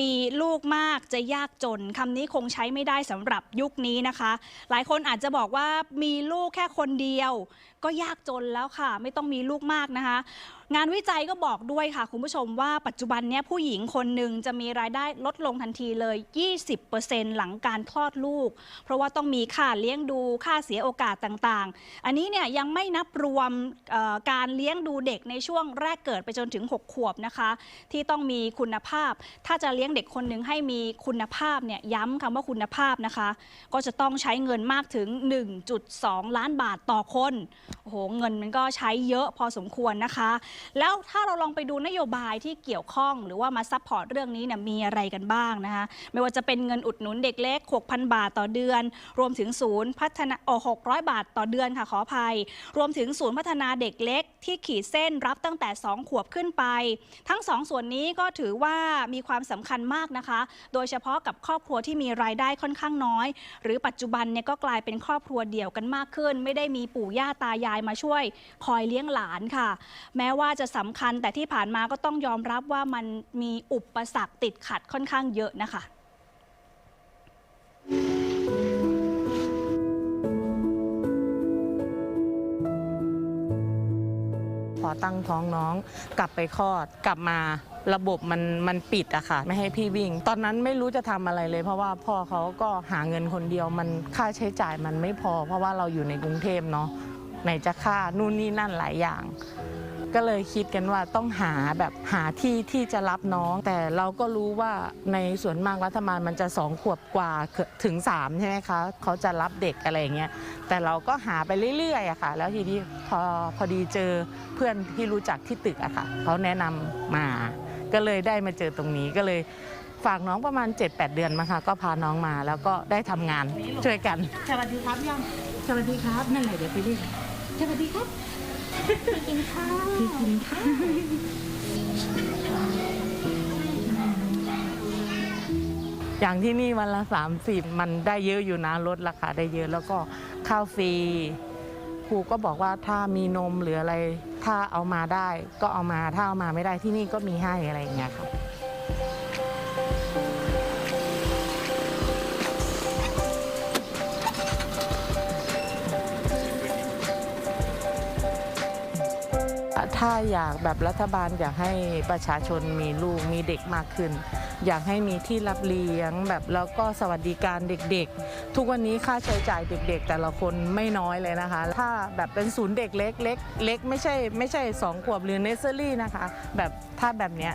มีลูกมากจะยากจนคำนี้คงใช้ไม่ได้สำหรับยุคนี้นะคะ หลายคนอาจจะบอกว่ามีลูกแค่คนเดียว ก็ยากจนแล้วค่ะ ไม่ต้องมีลูกมากนะคะ งานวิจัยก็บอกด้วยค่ะ คุณผู้ชมว่าปัจจุบันนี้ผู้หญิงคนหนึ่งจะมีรายได้ลดลงทันทีเลย 20%หลังการคลอดลูก เพราะว่าต้องมีค่าเลี้ยงดูค่าเสียโอกาสต่างๆ อันนี้เนี่ยยังไม่นับรวมการเลี้ยงดูเด็กในช่วงแรกเกิดไปจนถึง 6 ขวบนะคะ ที่ต้องมีคุณภาพ ถ้าจะเลี้ยงเด็กคนหนึ่งให้มีคุณภาพเนี่ยย้ำคำว่าคุณภาพนะคะ ก็จะต้องใช้เงินมากถึง 1.2 ล้านบาทต่อคนโอ้โหเงินมันก็ใช้เยอะพอสมควรนะคะแล้วถ้าเราลองไปดูนโยบายที่เกี่ยวข้อง หรือว่ามาซัพพอร์ตเรื่องนี้เนี่ยมีอะไรกันบ้างนะคะไม่ว่าจะเป็นเงินอุดหนุนเด็กเล็ก 6,000 บาทต่อเดือน รวมถึงศูนย์พัฒนาโอ้600 บาทต่อเดือนค่ะขออภัย รวมถึงศูนย์พัฒนาเด็กเล็ก ที่ขีดเส้นรับตั้งแต่ 2 ขวบขึ้นไป ทั้งสองส่วนนี้ก็ถือว่ามีความสำคัญมากนะคะ โดยเฉพาะกับครอบครัวที่มีรายได้ค่อนข้างน้อย หรือปัจจุบันเนี่ยก็กลายเป็นครอบครัวเดี่ยวกันมากขึ้น ไม่ได้มีปู่ย่าตายายมาช่วย คอยเลี้ยงหลานค่ะ แม้ว่าาจะสำคัญแต่ที่ผ่านมาก็ต้องยอมรับว่ามันมีอุปสรรคติดขัดค่อนข้างเยอะนะคะพอตั้งท้องน้องกลับไปคลอดกลับมาระบบมันมันปิดอะค่ะ ไม่ให้พี่วิ่ง ตอนนั้นไม่รู้จะทำอะไรเลย เพราะว่าพ่อเขาก็หาเงินคนเดียวมันค่าใช้จ่ายมันไม่พอ เพราะว่าเราอยู่ในกรุงเทพเนาะไหนจะค่านู่นนี่นั่นหลายอย่าง ก็เลยคิดกันว่าต้องหาแบบหาที่ที่จะรับน้อง แต่เราก็รู้ว่าในส่วนมากรัฐบาลมันจะสองขวบกว่าถึงสามใช่ไหมคะ เขาจะรับเด็กอะไรอย่างเงี้ยแต่เราก็หาไปเรื่อยๆอะค่ะ แล้วทีนี้พอพอดีเจอเพื่อนที่รู้จักที่ตึกอะค่ะเขาแนะนำมาก็เลยได้มาเจอตรงนี้ก็เลยฝากน้องประมาณ 7-8 เดือนมาค่ะ ก็พาน้องมาแล้วก็ได้ทำงานช่วยกันสวัสดีครับยังสวัสดีครับนั่นแหละเดี๋ยวไปเรียกสวัสดีครับ กินข้าวกินข้าวอย่างที่นี่วันละ 30 มันได้เยอะอยู่นะลดราคาได้เยอะแล้วก็ข้าวฟรีครูก็บอกว่าถ้ามีนมหรืออะไร ถ้าเอามาได้ก็เอามาถ้าเอามาไม่ได้ที่นี่ก็มีให้อะไรอย่างเงี้ยครั ถ้าอยากแบบรัฐบาลอยากให้ประชาชนมีลูกมีเด็กมากขึ้น อยากให้มีที่รับเลี้ยงแบบแล้วก็สวัสดิการเด็กๆ ทุกวันนี้ค่าใช้จ่ายเด็ก ๆ แต่ละคนไม่น้อยเลยนะคะ ถ้าแบบเป็นศูนย์เด็กเล็กเล็กเล็กไม่ใช่ไม่ใช่สองขวบหรือเนสเซอรี่นะคะ แบบถ้าแบบเนี้ย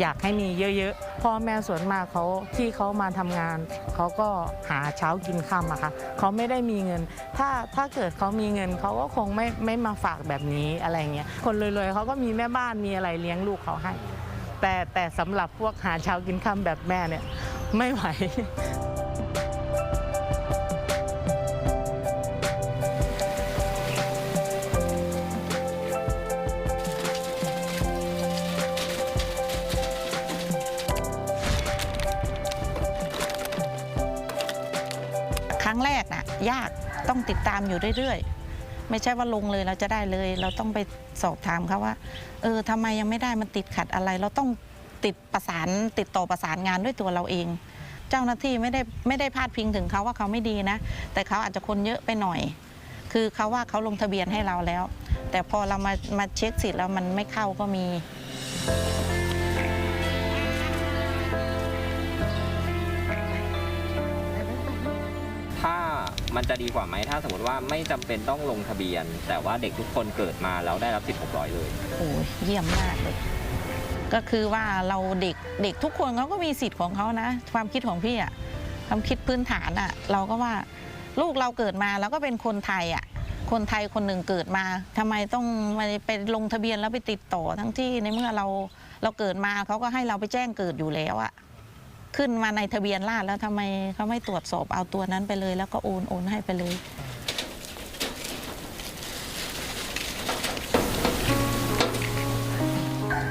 อยากให้มีเยอะๆ พ่อแม่ส่วนมากเขาที่เขามาทำงาน เขาก็หาเช้ากินค่ำอะค่ะเขาไม่ได้มีเงิน ถ้าถ้าเกิดเขามีเงินเขาก็คงไม่ไม่มาฝากแบบนี้อะไรเงี้ยคนรวยๆเขาก็มีแม่บ้านมีอะไรเลี้ยงลูกเขาให้ แต่แต่สำหรับพวกหาเช้ากินค่ำแบบแม่เนี่ยไม่ไหว ต้องติดตามอยู่เรื่อยๆ ไม่ใช่ว่าลงเลยเราจะได้เลย เราต้องไปสอบถามเขาว่า เออทำไมยังไม่ได้มันติดขัดอะไร เราต้องติดประสานติดต่อประสานงานด้วยตัวเราเอง เจ้าหน้าที่ไม่ได้ไม่ได้พาดพิงถึงเขาว่าเขาไม่ดีนะ แต่เขาอาจจะคนเยอะไปหน่อย คือเขาว่าเขาลงทะเบียนให้เราแล้ว แต่พอเรามามาเช็คสิทธิ์แล้วมันไม่เข้าก็มี มันจะดีกว่าไหมถ้าสมมติว่าไม่จำเป็นต้องลงทะเบียน แต่ว่าเด็กทุกคนเกิดมาแล้วได้รับสิทธิ์600 เลย โอ้ยเยี่ยมมากเลย ก็คือว่าเราเด็กเด็กทุกคนเขาก็มีสิทธิ์ของเขานะ ความคิดของพี่อะความคิดพื้นฐานอะเราก็ว่าลูกเราเกิดมาแล้วก็เป็นคนไทยอะคนไทยคนหนึ่งเกิดมาทำไมต้องไปลงทะเบียนแล้วไปติดต่อทั้งที่ในเมื่อเราเราเกิดมาเขาก็ให้เราไปแจ้งเกิดอยู่แล้วอะ ขึ้นมาในทะเบียนราษแล้วทำไมเขาไม่ตรวจสอบเอาตัวนั้นไปเลย แล้วก็โอนโอนให้ไปเลย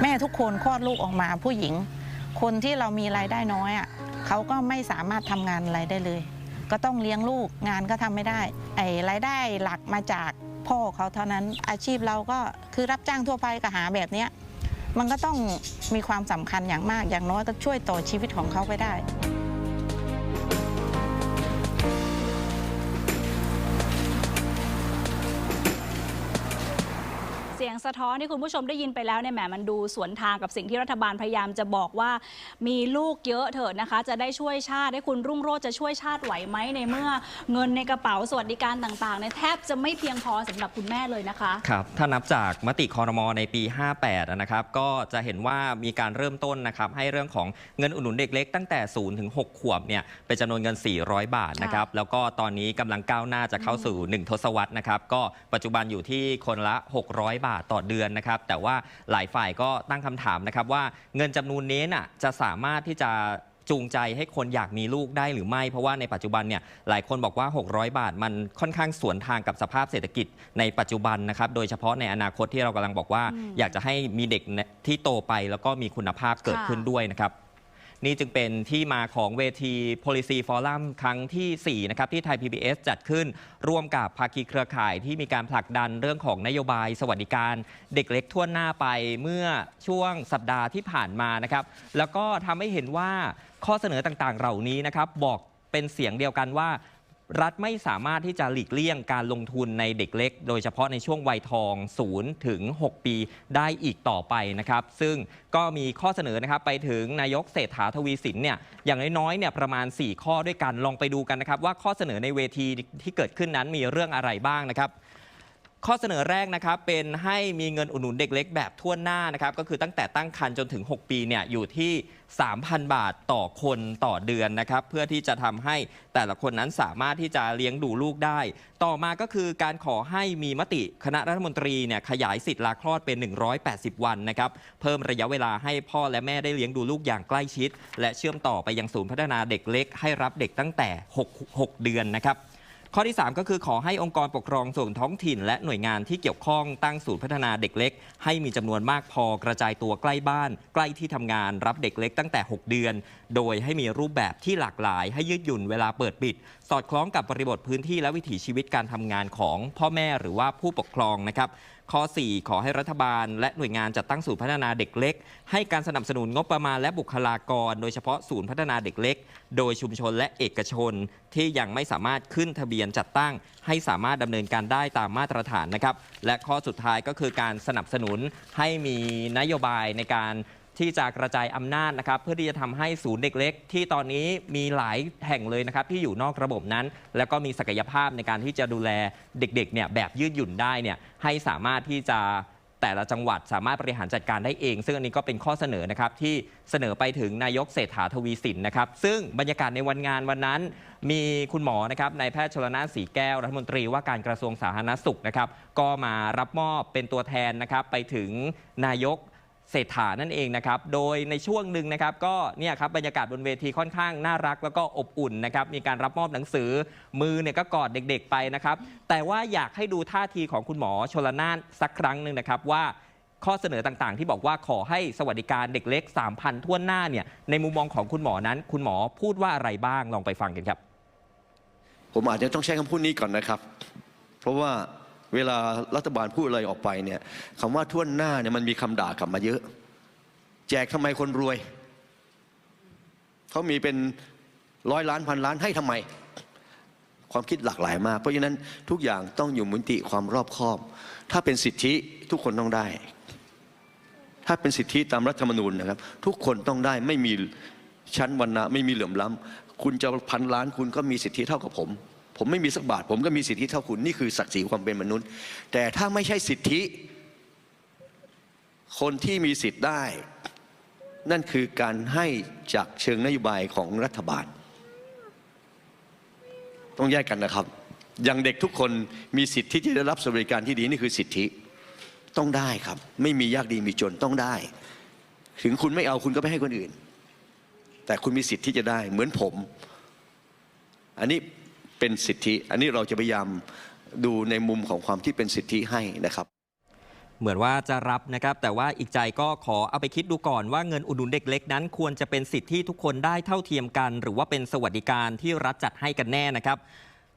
แม่ทุกคนคลอดลูกออกมาผู้หญิง คนที่เรามีรายได้น้อยอะเขาก็ไม่สามารถทำงานอะไรได้เลย ก็ต้องเลี้ยงลูกงานก็ทำไม่ได้ ไอ้รายได้หลักมาจากพ่อเขาเท่านั้นอาชีพเราก็คือรับจ้างทั่วไปก็หาแบบเนี้ย มันก็ต้องมีความสำคัญอย่างมากอย่างน้อยก็ช่วยต่อชีวิตของเขาไปได้ สียงสะท้อนที่คุณผู้ชมได้ยินไปแล้วเนี่ยแหมมันดูสวนทางกับสิ่งที่รัฐบาลพยายามจะบอกว่า มีลูกเยอะเถิดนะคะ จะได้ช่วยชาติให้คุณรุ่งโรจน์จะช่วยชาติไหวไหมในเมื่อ เงินในกระเป๋าสวัสดิการต่างๆเนี่ยแทบจะไม่เพียงพอสำหรับคุณแม่เลยนะคะ ครับ ถ้านับจากมติคอรมอในปี 58อะนะครับ ก็จะเห็นว่ามีการเริ่มต้นนะครับให้เรื่องของเงินอุดหนุนเด็กเล็กตั้งแต่0ถึง6ขวบเนี่ยเป็นจำนวนเงิน 400 บาทนะครับ แล้วก็ตอนนี้กำลังก้าวหน้าจะเข้าสู่ 1 ทศวรรษนะครับ ก็ปัจจุบันอยู่ที่คนละ 600 บาทต่อเดือนนะครับ แต่ว่าหลายฝ่ายก็ตั้งคำถามนะครับว่าเงินจำนวนนี้น่ะจะสามารถที่จะจูงใจให้คนอยากมีลูกได้หรือไม่ เพราะว่าในปัจจุบันเนี่ยหลายคนบอกว่า 600 บาทมันค่อนข้างสวนทางกับสภาพเศรษฐกิจในปัจจุบันนะครับโดยเฉพาะในอนาคตที่เรากำลังบอกว่าอืมอยากจะให้มีเด็กที่โตไปแล้วก็มีคุณภาพเกิดค่ะขึ้นด้วยนะครับ นี่จึงเป็นที่มาของเวที Policy Forum ครั้งทีสี่ 4 นะครับ ที่ไทย PBS จัดขึ้น ร่วมกับภาคีเครือข่ายที่มีการผลักดันเรื่องของนโยบายสวัสดิการ เด็กเล็กทั่วหน้าไปเมื่อช่วงสัปดาห์ที่ผ่านมานะครับ แล้วก็ทำให้เห็นว่าข้อเสนอต่างๆ เหล่านี้นะครับบอกเป็นเสียงเดียวกันว่า รัฐไม่สามารถที่จะหลีกเลี่ยงการลงทุนในเด็กเล็ก โดยเฉพาะในช่วงวัยทอง0ถึง6ปีได้อีกต่อไปนะครับ ซึ่งก็มีข้อเสนอนะครับไปถึงนายกเศรษฐาทวีสินเนี่ยอย่างน้อยๆเนี่ยประมาณ 4 ข้อด้วยกันลองไปดูกันนะครับ ว่าข้อเสนอในเวทีที่เกิดขึ้นนั้นมีเรื่องอะไรบ้างนะครับ ข้อเสนอแรกนะครับเป็นให้มีเงินอุดหนุนเด็กเล็กแบบทั่วหน้านะครับก็คือตั้งแต่ตั้งครรภ์จนถึง 6 ปีเนี่ยอยู่ที่ 3,000 บาทต่อคนต่อเดือนนะครับเพื่อที่จะทำให้แต่ละคนนั้นสามารถที่จะเลี้ยงดูลูกได้ ต่อมาก็คือการขอให้มีมติคณะรัฐมนตรีเนี่ยขยายสิทธิ์ลาคลอดเป็น 180 วันนะครับเพิ่มระยะเวลาให้พ่อและแม่ได้เลี้ยงดูลูกอย่างใกล้ชิด และเชื่อมต่อไปยังศูนย์พัฒนาเด็กเล็ก ให้รับเด็กตั้งแต่ 6 6 เดือนนะครับ ข้อที่ 3 ก็คือขอให้องค์กรปกครองส่วนท้องถิ่น และหน่วยงานที่เกี่ยวข้องตั้งศูนย์พัฒนาเด็กเล็ก ให้มีจำนวนมากพอกระจายตัวใกล้บ้าน ใกล้ที่ทำงานรับเด็กเล็กตั้งแต่ 6 เดือน โดยให้มีรูปแบบที่หลากหลาย ให้ยืดหยุ่นเวลาเปิดปิด สอดคล้องกับบริบทพื้นที่และวิถีชีวิตการทำงานของพ่อแม่หรือว่าผู้ปกครองนะครับ ข้อ 4 ขอให้รัฐบาล และหน่วยงานจัดตั้งศูนย์พัฒนาเด็กเล็ก ให้การสนับสนุนงบประมาณและบุคลากร โดยเฉพาะศูนย์พัฒนาเด็กเล็ก โดยชุมชนและเอกชน ที่ยังไม่สามารถขึ้นทะเบียนจัดตั้ง ให้สามารถดำเนินการได้ตามมาตรฐานนะครับและข้อสุดท้ายก็คือการสนับสนุนให้มีนโยบายในการ ที่จะกระจายอำนาจนะครับเพื่อที่จะทำให้ศูนย์เด็กเล็ก ที่ตอนนี้มีหลายแห่งเลยนะครับที่อยู่นอกระบบนั้น แล้วก็มีศักยภาพในการที่จะดูแลเด็กๆเนี่ยแบบยืดหยุ่นได้เนี่ยให้สามารถที่จะแต่ละจังหวัดสามารถบริหารจัดการได้เอง ซึ่งอันนี้ก็เป็นข้อเสนอนะครับที่เสนอไปถึงนายกเศรษฐาทวีสินนะครับ ซึ่งบรรยากาศในวันงานวันนั้น มีคุณหมอนะครับนายแพทย์ชลนานสีแก้วรัฐมนตรีว่าการกระทรวงสาธารณสุขนะครับ ก็มารับมอบเป็นตัวแทนนะครับไปถึงนายก เศรษฐานั่นเองนะครับ โดยในช่วงหนึ่งนะครับก็เนี่ยครับบรรยากาศบนเวทีค่อนข้างน่ารักแล้วก็อบอุ่นนะครับ มีการรับมอบหนังสือมือเนี่ยก็กอดเด็กๆไปนะครับ แต่ว่าอยากให้ดูท่าทีของคุณหมอชลนานสักครั้งหนึ่งนะครับว่าข้อเสนอต่างๆ ที่บอกว่าขอให้สวัสดิการเด็กเล็ก 3,000ทั่วหน้าเนี่ยในมุมมองของคุณหมอนั้น คุณหมอพูดว่าอะไรบ้างลองไปฟังกันครับ ผมอาจจะต้องใช้คำพูดนี้ก่อนนะครับ เพราะว่า เวลารัฐบาลพูดอะไรออกไปเนี่ยคำว่าท่วนหน้าเนี่ยมันมีคำด่ากลับมาเยอะ แจกทำไมคนรวย เขามีเป็นร้อยล้านพันล้านให้ทำไม ความคิดหลากหลายมาก เพราะฉะนั้นทุกอย่างต้องอยู่มุนติความรอบคอบ ถ้าเป็นสิทธิทุกคนต้องได้ ถ้าเป็นสิทธิตามรัฐธรรมนูญนะครับ ทุกคนต้องได้ไม่มีชั้นวรรณะไม่มีเหลื่อมล้ำคุณจะพันล้านคุณก็มีสิทธิเท่ากับผม ผมไม่มีสักบาท ผมก็มีสิทธิเท่าคุณนี่คือศักดิ์ศรีความเป็นมนุษย์ แต่ถ้าไม่ใช่สิทธิ คนที่มีสิทธิ์ได้ นั่นคือการให้จากเชิงนโยบายของรัฐบาล ต้องแยกกันนะครับ อย่างเด็กทุกคนมีสิทธิที่จะได้รับสวัสดิการที่ดีนี่คือสิทธิต้องได้ครับ ไม่มียากดีมีจนต้องได้ ถึงคุณไม่เอาคุณก็ไปให้คนอื่น แต่คุณมีสิทธิ์ที่จะได้เหมือนผม อันนี้ เป็นสิทธิ อันนี้เราจะพยายามดูในมุมของความที่เป็นสิทธิให้นะครับเหมือนว่าจะรับนะครับ แต่ว่าอีกใจก็ขอเอาไปคิดดูก่อนว่าเงินอุดหนุนเด็กเล็กนั้น ควรจะเป็นสิทธิที่ทุกคนได้เท่าเทียมกัน หรือว่าเป็นสวัสดิการที่รัฐจัดให้กันแน่นะครับ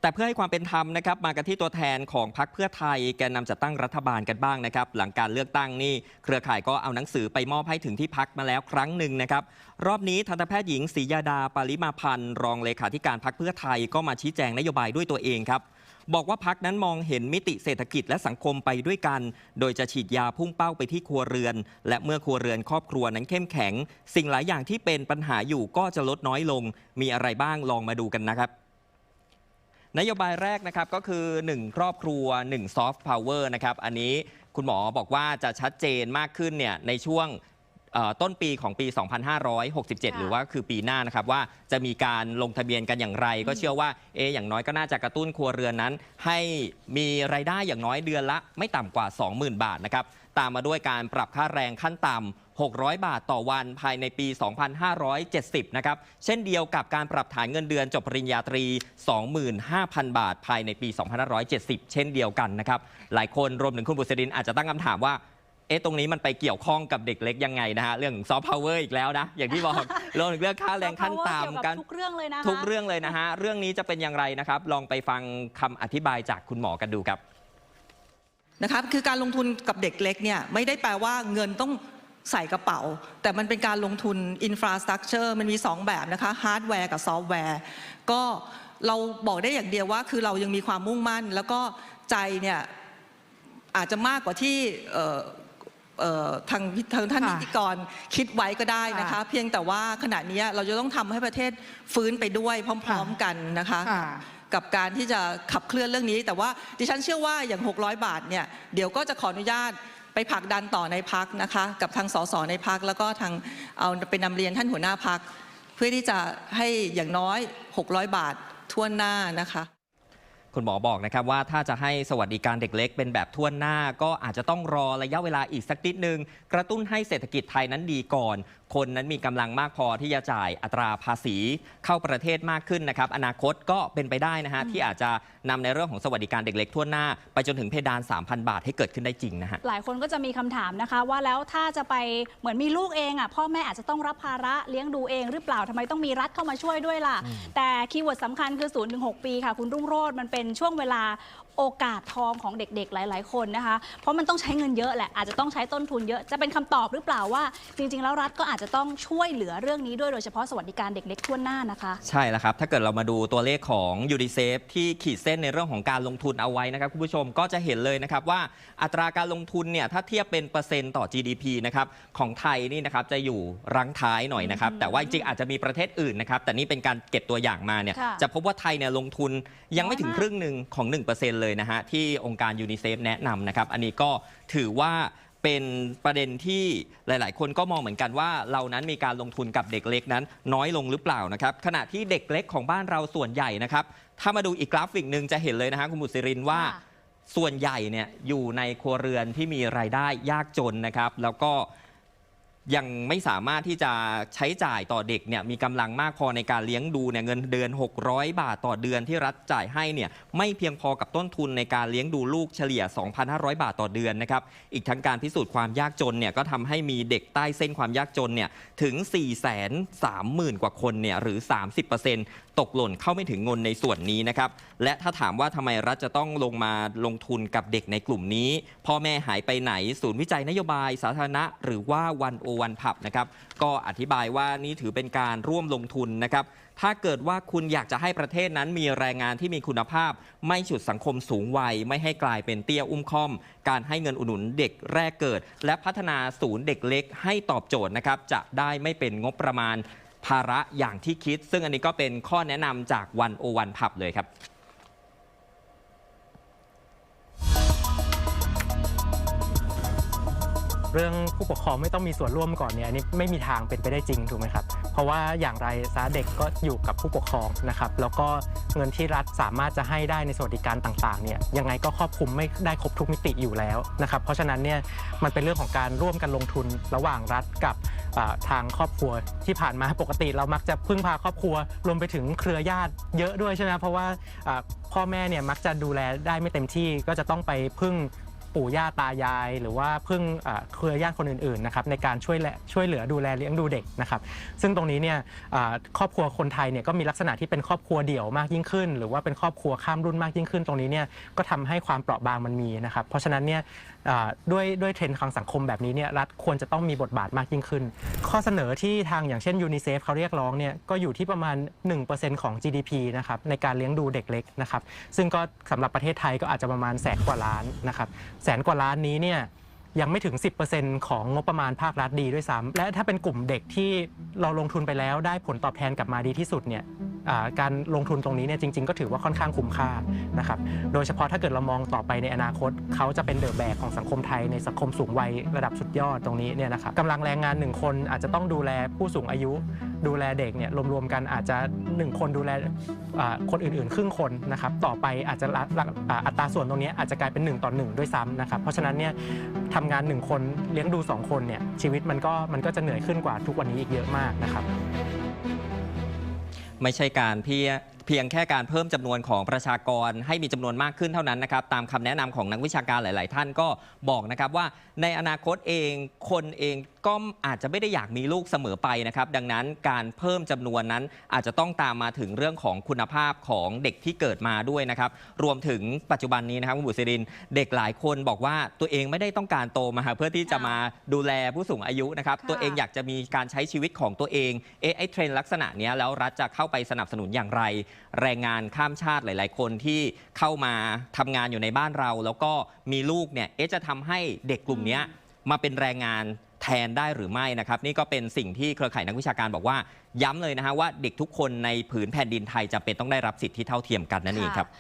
แต่เพื่อให้ความเป็นธรรมนะครับมากันที่ตัวแทนของพรรคเพื่อไทยแกนนำจัดตั้งรัฐบาลกันบ้างนะครับ หลังการเลือกตั้งนี่เครือข่ายก็เอาหนังสือไปมอบให้ถึงที่พักมาแล้วครั้งหนึ่งนะครับ รอบนี้ทันตแพทย์หญิงศรียาดาปาริมาพันธ์รองเลขาธิการพรรคเพื่อไทยก็มาชี้แจงนโยบายด้วยตัวเองครับบอกว่าพักนั้นมองเห็นมิติเศรษฐกิจและสังคมไปด้วยกัน โดยจะฉีดยาพุ่งเป้าไปที่ครัวเรือน และเมื่อครัวเรือนครอบครัวนั้นเข้มแข็ง สิ่งหลายอย่างที่เป็นปัญหาอยู่ก็จะลดน้อยลง มีอะไรบ้างลองมาดูกันนะครับ นโยบายแรกนะครับก็คือ 1 ครอบครัว 1 soft power นะครับ อันนี้คุณหมอบอกว่าจะชัดเจนมากขึ้นเนี่ยในช่วงต้นปีของปี 2567 หรือว่าคือปีหน้านะครับว่าจะมีการลงทะเบียนกันอย่างไร ก็เชื่อว่าเออย่างน้อยก็น่าจะกระตุ้นครัวเรือนนั้น ให้มีรายได้อย่างน้อยเดือนละ ไม่ต่ำกว่า 20,000 บาทนะครับตามมาด้วยการปรับค่าแรงขั้นต่ำ 600 บาทต่อวันภายในปี 2570 นะครับ เช่นเดียวกับการปรับฐานเงินเดือนจบปริญญาตรี 25,000 บาท ภายในปี 2570 เช่นเดียวกันนะครับ หลายคนรวมถึงคุณบุษรินอาจจะตั้งคำถามว่าเอ๊ะตรงนี้มันไปเกี่ยวข้องกับเด็กเล็กยังไงนะฮะเรื่องซอฟต์พาวเวอร์อีกแล้วนะ อย่างที่บอกรวมถึงเรื่องค่าแรงขั้นเกี่ยวต่ำกัการบทุกเรื่องเลยนะคะทุกเรื่องเลยนะฮะเรื่องนี้จะเป็นอย่างไรนะครับ ลองไปฟังคำอธิบายจากคุณหมอกันดูครับนะครับคือการลงทุนกับเด็กเล็กเนี่ยไม่ได้แปลว่าเงินต้อง ใส่กระเป๋า แต่มันเป็นการลงทุนอินฟราสตรักเจอร์มันมี 2 แบบนะคะฮาร์ดแวร์กับซอฟต์แวร์ก็เราบอกได้อย่างเดียวว่าคือเรายังมีความมุ่งมั่น แล้วก็ใจเนี่ยอาจจะมากกว่าที่เอ่อเอ่อทางทางท่านค่ะพิธีกรคิดไว้ก็ได้นะคะค่ะเพียงแต่ว่าขณะนี้เราจะต้องทำให้ประเทศฟื้นไปด้วยพร้อม ๆกันนะคะค่ะกับการที่จะขับเคลื่อนเรื่องนี้ แต่ว่าดิฉันเชื่อว่าอย่าง 600 บาทเนี่ยเดี๋ยวก็จะขออนุญาต ไปผลักดันต่อในพักนะคะ กับทางสสในพักแล้วก็ทางเอาไปนำเรียนท่านหัวหน้าพัก เพื่อที่จะให้อย่างน้อย 600 บาททั่วหน้านะคะ คุณหมอบอกนะครับว่าถ้าจะให้สวัสดิการเด็กเล็กเป็นแบบทั่วหน้า ก็อาจจะต้องรอระยะเวลาอีกสักนิดนึง กระตุ้นให้เศรษฐกิจไทยนั้นดีก่อน คนนั้นมีกำลังมากพอที่จะจ่ายอัตราภาษี เข้าประเทศมากขึ้นนะครับ อนาคตก็เป็นไปได้นะฮะที่อาจจะนำในเรื่องของสวัสดิการเด็กเล็กทั่วหน้า ไปจนถึงเพดาน 3,000 บาทให้เกิดขึ้นได้จริงนะฮะหลายคนก็จะมีคำถามนะคะว่าแล้วถ้าจะไปเหมือนมีลูกเองอะพ่อแม่อาจจะต้องรับภาระเลี้ยงดูเองหรือเปล่าทำไมต้องมีรัฐเข้ามาช่วยด้วยล่ะ แต่คีย์เวิร์ดสำคัญคือ0ูนถึงหปีค่ะคุณรุ่งโรจน์มันเป็น็นช่วงเวลา โอกาสทองของเด็กๆ หลาย ๆ คนนะคะ เพราะมันต้องใช้เงินเยอะแหละ อาจจะต้องใช้ต้นทุนเยอะ จะเป็นคำตอบหรือเปล่าว่า จริง ๆ แล้วรัฐก็อาจจะต้องช่วยเหลือเรื่องนี้ด้วยโดยเฉพาะสวัสดิการเด็กเล็กทั่วหน้านะคะ ใช่แล้วครับ ถ้าเกิดเรามาดูตัวเลขของยูนิเซฟที่ขีดเส้นในเรื่องของการลงทุนเอาไว้นะครับคุณผู้ชมก็จะเห็นเลยนะครับว่าอัตราการลงทุนเนี่ยถ้าเทียบเป็นเปอร์เซ็นต์ต่อ GDP นะครับของไทยนี่นะครับจะอยู่รั้งท้ายหน่อยนะครับอืมแต่ว่าจริงๆอาจจะมีประเทศอื่นนะครับแต่นี่เป็นการเก็บตัวอย่างมาเนี่ยค่ะจะพบว่าไทยเนี่ยลงทุนยังไม่ถึงน้อยมาก ครึ่งหนึ่งของ 1%เลยนะฮะที่องค์การยูนิเซฟแนะนำนะครับ อันนี้ก็ถือว่าเป็นประเด็นที่หลาย ๆ คนก็มองเหมือนกันว่า เรานั้นมีการลงทุนกับเด็กเล็กนั้น น้อยลงหรือเปล่านะครับขณะที่เด็กเล็กของบ้านเราส่วนใหญ่นะครับถ้ามาดูอีกกราฟิกหนึ่งจะเห็นเลยนะฮะคุณบุษรินว่าค่ะส่วนใหญ่เนี่ยอยู่ในครัวเรือนที่มีรายได้ยากจนนะครับ แล้วก็ ยังไม่สามารถที่จะใช้จ่ายต่อเด็กเนี่ยมีกำลังมากพอในการเลี้ยงดูเนี่ยเงินเดือน 600 บาทต่อเดือนที่รัฐจ่ายให้เนี่ยไม่เพียงพอกับต้นทุนในการเลี้ยงดูลูกเฉลี่ย 2,500 บาทต่อเดือนนะครับอีกทั้งการพิสูจน์ความยากจนเนี่ยก็ทำให้มีเด็กใต้เส้นความยากจนเนี่ยถึง 430,000 กว่าคนเนี่ยหรือ 30%ตกหล่นเข้าไม่ถึงเงินในส่วนนี้นะครับและถ้าถามว่าทำไมรัฐจะต้องลงมาลงทุนกับเด็กในกลุ่มนี้พ่อแม่หายไปไหนศูนย์วิจัยนโยบายสาธารณะ หรือว่าวันโอวันผับนะครับก็อธิบายว่านี่ถือเป็นการร่วมลงทุนนะครับถ้าเกิดว่าคุณอยากจะให้ประเทศนั้นมีแรงงานที่มีคุณภาพ ไม่ฉุดสังคมสูงวัย ไม่ให้กลายเป็นเตี้ยอุ้มค่อม การให้เงินอุดหนุนเด็กแรกเกิด และพัฒนาศูนย์เด็กเล็กให้ตอบโจทย์นะครับจะได้ไม่เป็นงบประมาณภาระอย่างที่คิด ซึ่งอันนี้ก็เป็นข้อแนะนำจากวันโอวันผับเลยครับ เรื่องผู้ปกครองไม่ต้องมีส่วนร่วมก่อนเนี่ยอันนี้ไม่มีทางเป็นไปได้จริงถูกไหมครับ เพราะว่าอย่างไรซะเด็กก็อยู่กับผู้ปกครองนะครับ แล้วก็เงินที่รัฐสามารถจะให้ได้ในสวัสดิการต่างๆเนี่ยยังไงก็ครอบคลุมไม่ได้ครบทุกมิติอยู่แล้วนะครับ เพราะฉะนั้นเนี่ยมันเป็นเรื่องของการร่วมกันลงทุนระหว่างรัฐกับทางครอบครัวที่ผ่านมาปกติเรามักจะพึ่งพาครอบครัวรวมไปถึงเครือญาติเยอะด้วยใช่ไหมเพราะว่าพ่อแม่เนี่ยมักจะดูแลได้ไม่เต็มที่ก็จะต้องไปพึ่ง ปู่ย่าตายาย หรือว่าพึ่งเอ่อเครือญาติคนอื่นๆนะครับในการช่วยและช่วยเหลือดูแลเลี้ยงดูเด็กนะครับ ซึ่งตรงนี้เนี่ยครอบครัวคนไทยเนี่ยก็มีลักษณะที่เป็นครอบครัวเดี่ยวมากยิ่งขึ้น หรือว่าเป็นครอบครัวข้ามรุ่นมากยิ่งขึ้นตรงนี้เนี่ยก็ทำให้ความเปราะบางมันมีนะครับ เพราะฉะนั้นเนี่ยอ่าด้วยด้วยเทรนด์ทางสังคมแบบนี้เนี่ยรัฐควรจะต้องมีบทบาทมากยิ่งขึ้น ข้อเสนอที่ทางอย่างเช่นยูนิเซฟเขาเรียกร้องเนี่ยก็อยู่ที่ประมาณ 1%ของ GDP นะครับในการเลี้ยงดูเด็กเล็กนะครับซึ่งก็สำหรับประเทศไทยก็อาจจะประมาณแสนกว่าล้านนะครับแสนกว่าล้านนี้เนี่ยยังไม่ถึง 10%ของงบประมาณภาครัฐดีด้วยซ้ำและถ้าเป็นกลุ่มเด็กที่เราลงทุนไปแล้วได้ผลตอบแทนกลับมาดีที่สุดเนี่ยการลงทุนตรงนี้เนี่ยจริง ๆ ก็ถือว่าค่อนข้างคุ้มค่านะครับโดยเฉพาะถ้าเกิดเรามองต่อไปในอนาคต เขาจะเป็นเดอะแบกของสังคมไทยในสังคมสูงวัยระดับสุดยอดตรงนี้เนี่ยนะครับกำลังแรงงานหนึ่งคนอาจจะต้องดูแลผู้สูงอายุ ดูแลเด็กเนี่ยรวมๆกันอาจจะ 1 คนดูแลคนอื่นๆ ครึ่งคนนะครับต่อไปอาจจะอัตราส่วนตรงนี้อาจจะกลายเป็น 1 ต่อ 1 ด้วยซ้ำนะครับเพราะฉะนั้นเนี่ยทำงาน 1 คนเลี้ยงดู 2 คนเนี่ยชีวิตมันก็มันก็จะเหนื่อยขึ้นกว่าทุกวันนี้อีกเยอะมากนะครับ ไม่ใช่การพี่ เพียงแค่การเพิ่มจำนวนของประชากรให้มีจำนวนมากขึ้นเท่านั้นนะครับตามคำแนะนำของนักวิชาการหลาย ๆ ท่านก็บอกนะครับว่าในอนาคตเองคนเองก็อาจจะไม่ได้อยากมีลูกเสมอไปนะครับ ดังนั้นการเพิ่มจำนวนนั้นอาจจะต้องตามมาถึงเรื่องของคุณภาพของเด็กที่เกิดมาด้วยนะครับ รวมถึงปัจจุบันนี้นะครับคุณบุษรินเด็กหลายคนบอกว่าตัวเองไม่ได้ต้องการโตมาเพื่อที่จะมาดูแลผู้สูงอายุนะครับค่ะตัวเองอยากจะมีการใช้ชีวิตของตัวเองเอ๊ะไอ้เทรนด์ลักษณะเนี้ยแล้วรัฐจะเข้าไปสนับสนุนอย่างไรแรงงานข้ามชาติหลาย ๆ คนที่เข้ามาทำงานอยู่ในบ้านเรา แล้วก็มีลูกเนี่ยเอ๊ะจะทำให้เด็กกลุ่มนี้มาเป็นแรงงานแทนได้หรือไม่นะครับ นี่ก็เป็นสิ่งที่เครือข่ายนักวิชาการบอกว่าย้ำเลยนะฮะว่าเด็กทุกคนในผืนแผ่นดินไทยจะเป็นต้องได้รับสิทธิเท่าเทียมกันนั่นเองครับ